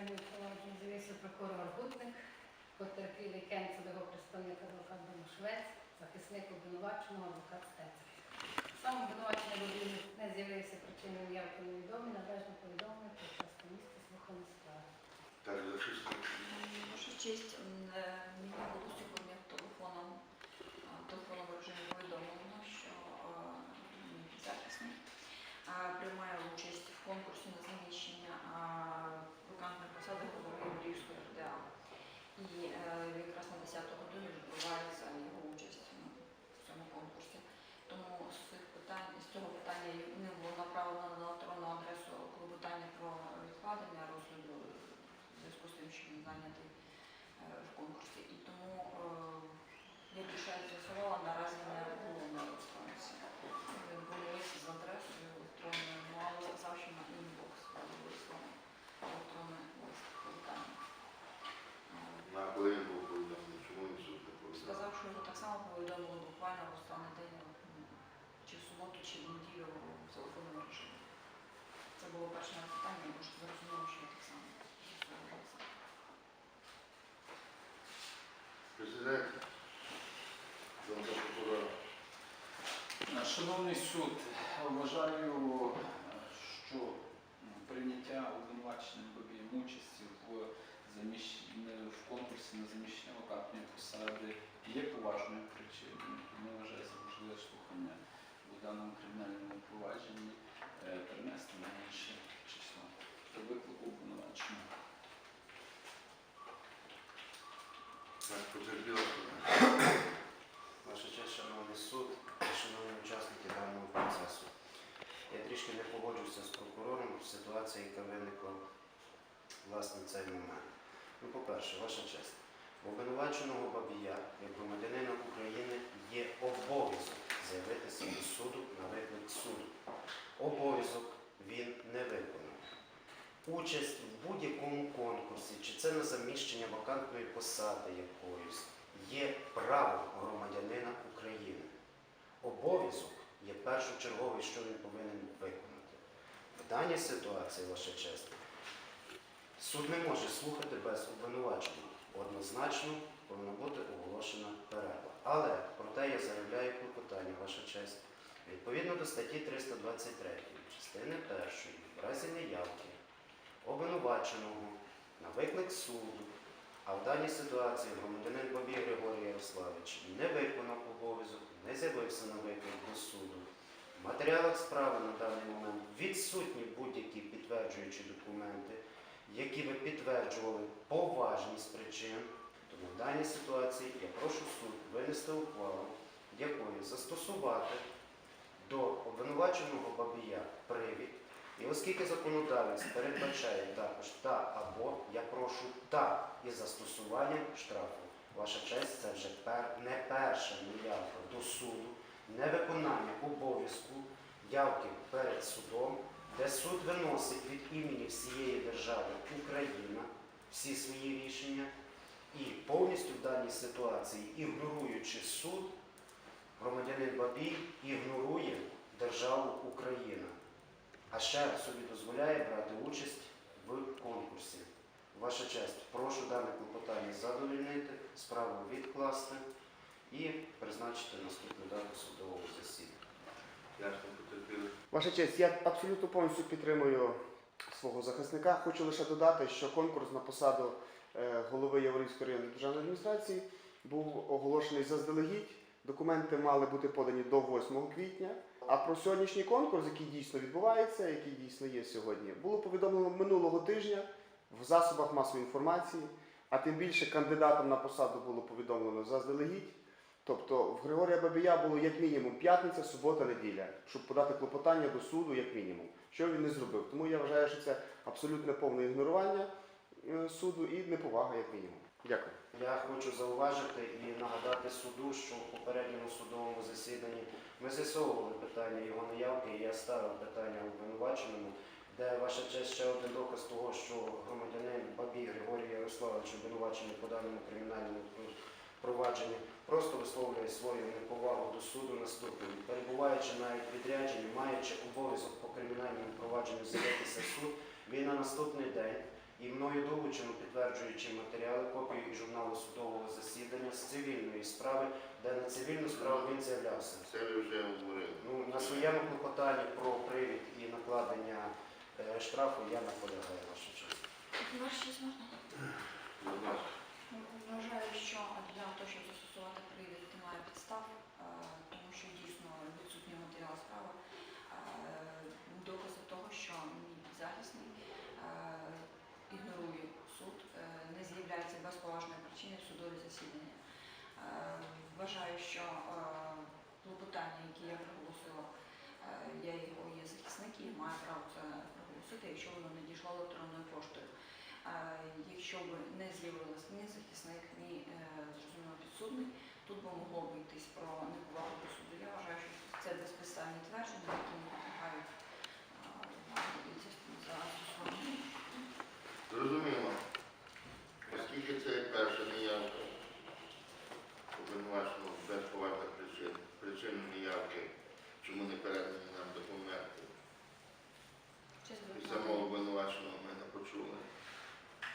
кримінальному провадженні з'явився прокурор Гутник, потерпілий Кенцев, його представник адвокат Домошвець, захисник обвинуваченого адвокат Стецький. Сам обвинувачений водій не з'явився причиною явки невідомі, належно повідомлено про часто місце слухання справи. Ваша честь, е, мені було сьогодні телефоном, а, в режимі повідомлено, що е, захисник приймає участь в конкурсі на заміщення а, вакантної посади голови Львівської РДА. І е, якраз на 10 годину відбувається його участь в цьому конкурсі. Тому з цих питань, з цього питання не було направлено на електронну адресу клопотання про відкладення розгляду в зв'язку з тим, що він зайнятий е, в конкурсі. І тому, е, як лише я з'ясувала, наразі не було на електронці. Він був лист з адресою електронною, ну, але сказав, що на інбокс буде висланий електронний лист клопотання. Е, На коли він був повідомлений, чому він суд не повідомив? Сказав, що його так само повідомили буквально в останній день, м, чи в суботу, чи в неділю в телефонному режимі. Це було перше моє питання, тому що зрозуміло, що я так само з'ясовувалася. Президент, прокурора. Шановний суд, вважаю, що прийняття обвинуваченим Бабієм участі в, заміщ- в конкурсі на заміщення вакантної посади є поважною причиною. Тому вважаю за можливе слухання у даному кримінальному провадженні е, перенести на інше число до виклику обвинуваченого. Так, потерпіла. Ваша честь, шановний суд, шановні учасники даного процесу. Я трішки не погоджуюся з прокурором в ситуації, яка виникла власне в цей момент. Ну, по-перше, ваша честь, обвинуваченого Бабія, як громадянина України, є обов'язок з'явитися до суду на виклик суду. Обов'язок він не виконав. Участь в будь-якому конкурсі, чи це на заміщення вакантної посади якоїсь, є право громадянина України. Обов'язок є першочерговий, що він повинен виконати. В даній ситуації, ваша честь, суд не може слухати без обвинувачення. Однозначно повинна бути оголошена перерва. Але проте я заявляю клопотання, ваша честь. Відповідно до статті 323 частини 1, в разі неявки обвинуваченого на виклик суду, а в даній ситуації громадянин Бабій Григорій Ярославович не виконав обов'язок, не з'явився на виклик до суду. В матеріалах справи на даний момент відсутні будь-які підтверджуючі документи, які би підтверджували поважність причин. В даній ситуації я прошу суд винести ухвалу, якою застосувати до обвинуваченого Бабія привід. І оскільки законодавець передбачає також та або, я прошу та із застосуванням штрафу. Ваша честь, це вже пер, не перша неявка до суду, невиконання обов'язку явки перед судом, де суд виносить від імені всієї держави Україна всі свої рішення і повністю в даній ситуації, ігноруючи суд, громадянин Бабій ігнорує державу Україна. А ще собі дозволяє брати участь в конкурсі. Ваша честь, прошу дане клопотання задовільнити, справу відкласти і призначити наступну дату судового засідання. Ваша честь, я абсолютно повністю підтримую свого захисника. Хочу лише додати, що конкурс на посаду голови Яворівської районної державної адміністрації був оголошений заздалегідь. Документи мали бути подані до 8 квітня. А про сьогоднішній конкурс, який дійсно відбувається, який дійсно є сьогодні, було повідомлено минулого тижня в засобах масової інформації, а тим більше кандидатам на посаду було повідомлено заздалегідь. Тобто в Григорія Бабія було як мінімум п'ятниця, субота, неділя, щоб подати клопотання до суду як мінімум, що він не зробив. Тому я вважаю, що це абсолютне повне ігнорування е, суду і неповага як мінімум. Дякую. Я хочу зауважити і нагадати суду, що в попередньому судовому засіданні ми з'ясовували питання його наявки, і я ставив питання обвинуваченому, де ваша честь ще один доказ того, що громадянин Бабій Григорій Ярославович обвинувачений по даному кримінальному провадженні просто висловлює свою неповагу до суду наступним. Перебуваючи навіть відрядженні, маючи обов'язок по кримінальному провадженню з'явитися суд, він на наступний день і мною долучено підтверджуючи матеріали, копію і журналу судового засідання з цивільної справи, де на цивільну справу він з'являвся. Це ви вже говорили. Ну, на своєму клопотанні про привід і накладення е, штрафу я наполягаю вашу честь. Ваша честь, можна? Будь ласка. Вважаю, що для того, щоб застосувати привід, немає підстав, е, тому що дійсно відсутній матеріал справи. Е, Докази того, що мій підзахисний е, ігнорує суд, е, не з'являється без поважної причини в судові засідання. Е, Вважаю, що е, клопотання, які я проголосила, е, я його є захисник маю право це проголосити, якщо воно не дійшло електронною поштою. Е, Якщо б не з'явилось ні захисник, ні зрозуміло підсудний, тут би могло б йтись про неповагу до суду. Я вважаю, що це безпідставні твердження, які не підлягають е, за- за застосування. Зрозуміло. Оскільки це є перша неявка обвинуваченого без поважних причин, причин неявки, чому не передані нам документи, Честь і до самого обвинуваченого ми не почули.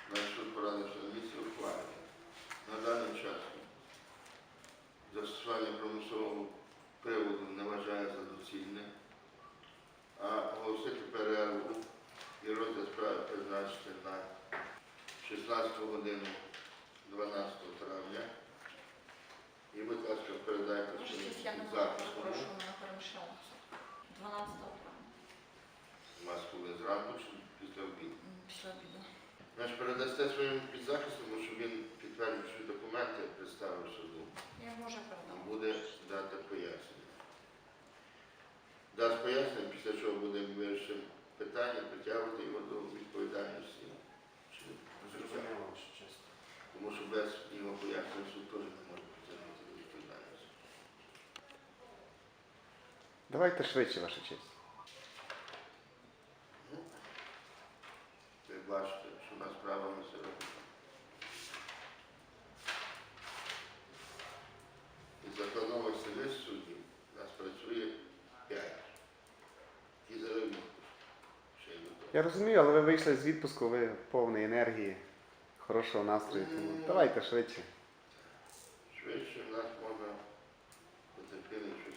Наш суд порадив, що на місці ухвалює. На даний час застосування примусового приводу не вважає за доцільне, а оголосити перерву і розгляд справи призначити на 16 годину 12 травня. І, будь ласка, передайте можу, захисту. прошу мене перемішала. 12 травня, У вас коли зранку чи після обіду. після обіду. Значить, передасте своєму підзахисному, щоб він підтвердив, що документи представив суду. Я можу передам. Буде дати пояснення. Дасть пояснення, після чого буде вирішено питання, притягувати його до відповідальності. Чи Зрозуміло, ваша честь. Тому що без його пояснення суд теж не може притягнути до відповідальності. Давайте швидше, ваша честь. Ну, Ви бачите, що у нас справами серйозно. І закладових семи суддів у нас працює п'ять. І за. Я розумію, але ви вийшли з відпуску, ви повні енергії, хорошого настрою. Тому давайте швидше. Швидше в нас можна потерпіти щось.